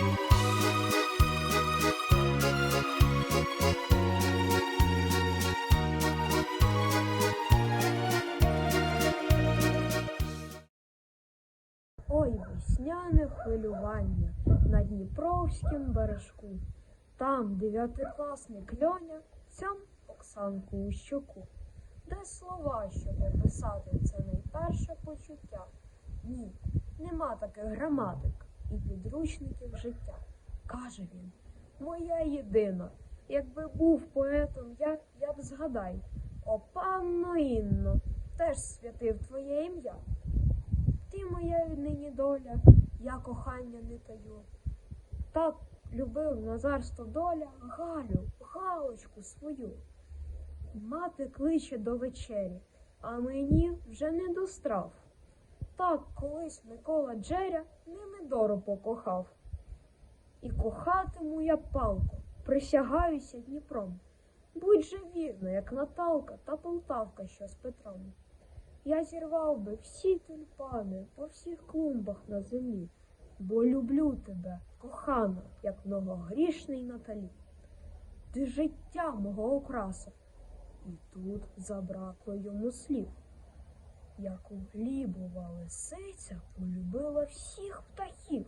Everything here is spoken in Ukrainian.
Ой, весняне хвилювання на Дніпровськім бережку. Там дев'ятикласник Льоня сям Оксанку у щоку. Де слова, щоб описати це найперше почуття? Ні, нема таких граматик і підручників життя. Каже він, моя єдина. Якби був поетом я, я б згадай, о панно Інно, теж святив твоє ім'я. Ти моя віднині доля, я кохання не таю. Так любив Назар Стодоля Галю, Галочку свою. Мати кличе до вечері, а мені вже не до страв. Так колись Микола Джеря Немидору покохав. І кохатиму я палко, присягаюся Дніпром. Будь же вірна, як Наталка та Полтавка, що з Петром. Я зірвав би всі тюльпани по всіх клумбах на землі, бо люблю тебе, кохана, як многогрішний Наталі. Ти життя мого окраса, і тут забракло йому слів. Як у лисиця полюбила всіх птахів.